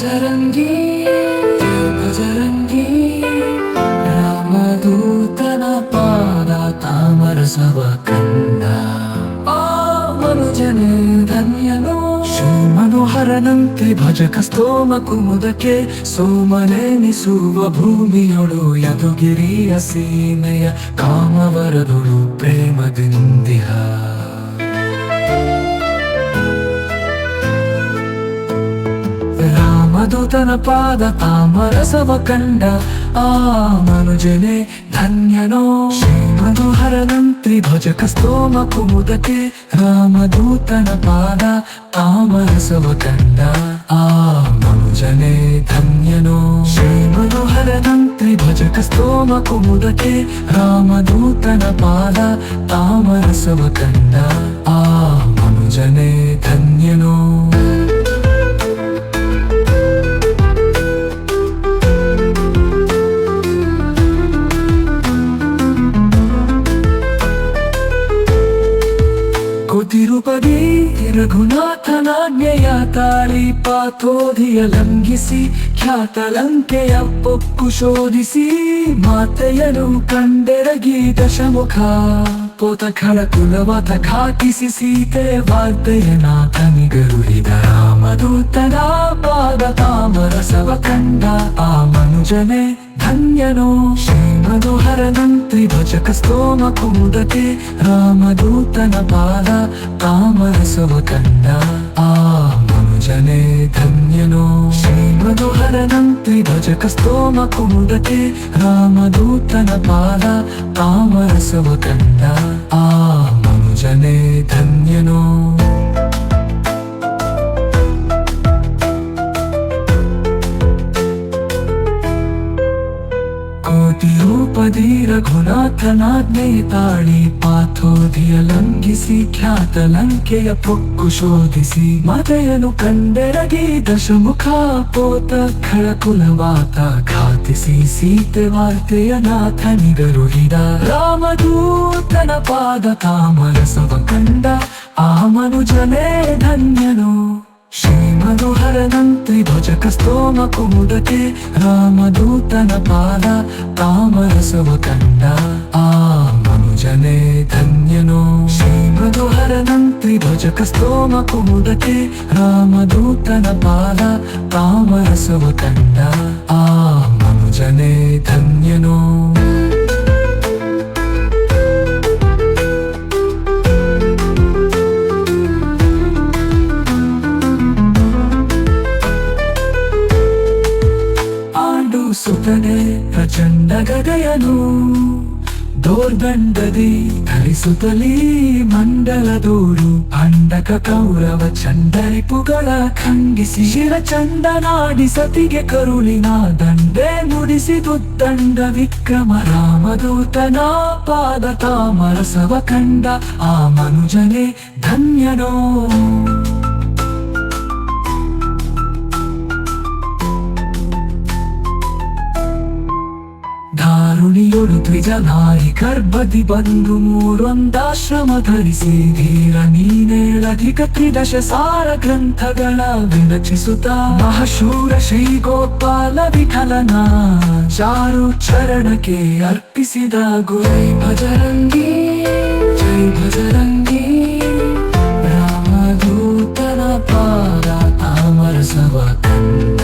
ಭಜರಂಗಿ ಜೈ ಭಜರಂಗಿ, ರಾಮದೂತನ ಪಾದ ತಾಮರಸವ ಕಂಡ ಆ ಮನುಜನೇ ಧನ್ಯನು ಶ್ರೀ ಮನೋಹರನಂತೆ ಭಜಕ ಸ್ತೋಮ ಕುಮುದಕ್ಕೆ ಸೋಮನೆನಿಸುವ ಭೂಮಿಯೊಳು ಯದುಗಿರಿಯ ಸೀಮೆಯ ಕಾಮವರದೊಳು ಪ್ರೇಮದಿಂದಿಹ. ರಾಮದೂತನ ಪಾದ ತಾಮರಸವ ಕಂಡ, ಆ ಮನುಜನೆ ಧನ್ಯನೋ. ಶ್ರೀ ಮನೋಹರನಂತ್ರಿ ಭಜಕ ಸ್ತೋಮ ಕುಮುದಕ್ಕೆ ರಾಮದೂತನ ಪಾದ ತಾಮರಸವ ಕಂಡ, ಆ ಮನುಜನೆ ಧನ್ಯನೋ. ಶ್ರೀ ಮನೋಹರನಂತ್ರಿ ಭಜಕ ಸ್ತೋಮ ಕುಮುದಕ್ಕೆ ರಾಮದೂತನ ಕುತಿರುಪದಿ ರಘುನಾಥನಾಜ್ಞೆಯ ತಾಳಿ ಪಾತೋಧಿಯ ಲಂಘಿಸಿ, ಖ್ಯಾತ ಲಂಕೆಯ ಪೊಕ್ಕು ಶೋಧಿಸಿ, ಮಾತೆಯನು ಕಂಡೆರಗಿ ದಶಮುಖ ಪೋತ ಖಳ ಕುಲವತ ಖಾಕಿಸಿ ಸೀತೆ ವಾರ್ತೆಯನಾಥನಿಗರುಹಿದ ರಾಮದೂತನ ಪಾದ ತಾಮರಸವ ಕಂಡ ಆ ಮನುಜನೆ ಧನ್ಯನೋ. ಶ್ರೀ ಮನೋಹರನಂತ್ರಿ ಭಜಕ ಸ್ತೋಮ ಕುಮುದಕ್ಕೆ ರಾಮದೂತನ ಪಾದ ತಾಮರಸವ ಕಂಡ. ಆ ಮನುಜನೆ ಧನ್ಯನೋ. ಶ್ರೀ ಮನೋಹರನಂತ್ರಿ ಭಜಕ ಸ್ತೋಮ ಕುಮುದಕ್ಕೆ ರಾಮದೂತನ ಪಾದ ತಾಮರಸವ ಕಂಡ. ಆ ಮನುಜನೆ ಧನ್ಯನೋ. ಕೋಟಿ ರೂಪದಿ ರಘುನಾಥನಾಜ್ಞೆ ತಾಳಿ ಪಾಥೋಧಿಯ ಲಂಘಿಸಿ ಖ್ಯಾತ ಲಂಕೆಯ ಪೊಕ್ಕು ಶೋಧಿಸಿ ಮತೆಯನು ಕಂಡೆರಗಿ ದಶಮುಖ ಪೋತ ಖಳಕುಲವಾತ ಘಾತಿಸಿ ಸೀತೆ ವಾರ್ತೆಯ ನಾಥನಿಗರುಹಿದ ರಾಮದೂತನ ಪಾದ ತಾಮರಸವ ಕಂಡ ಆ ಮನುಜನೇ ಧನ್ಯನು. ಮನೋಹರನಂತ್ರಿ ಭಜಕ ಸ್ತೋಮ ಕುಮುದಕ್ಕೆ ರಾಮದೂತನ ಪಾದ ತಾಮರಸವ ಕಂಡ ಆ ಮನುಜನೇ ಧನ್ಯನೋ. ಶ್ರೀ ಮನೋಹರನಂತ್ರಿ ಭಜಕ ಸ್ತೋಮ ಕುಮುದಕ್ಕೆ ರಾಮದೂತನ ಪಾದ ತಾಮರಸವ ಕಂಡ ಸುತನೆ ಪ್ರಚಂಡ ಗದೆಯನು. ದೋರ್ದಂಡದಿ ಧರಿಸುತ್ತಲೀ ದೂರು. ಅಂಡಕ ಕೌರವ ಚಂಡರಿಪುಗಳ ಖಂಡಿಸಿ ಶಿರ ಚಂಡನಾಡಿ ಸತಿಗೆ ಕರುಳಿನ ದಂಡೆ ಮುಡಿಸಿ ದಂಡ ವಿಕ್ರಮ ರಾಮದೂತನ ಪಾದ ತಾಮರಸವ ಕಂಡ ಆ ಮನುಜನೆ ಧನ್ಯನೋ. ದಾರುಣಿಯೊಳು ದ್ವಿಜನಾಯಿ ಗರ್ಭದಿ ಬಂದು ಮೂರೊಂದಾಶ್ರಮ ಧರಿಸಿ ಧೀರ ನೀನೇಳಧಿಕ ತ್ರಿದಶ ಸಾರ ಗ್ರಂಥಗಳ ವಿರಚಿಸುತ್ತ ಮಹಶೂರ ಶ್ರೀ ಗೋಪಾಲ ವಿಠಲನ ಚಾರು ಚರಣಕ್ಕೆ ಅರ್ಪಿಸಿದ ಗುರೈ ಭಜರಂಗಿ, ಜೈ ಭಜರಂಗಿ. ರಾಮದೂತನ ಪಾದ ತಾಮರಸವ ಕಂಡ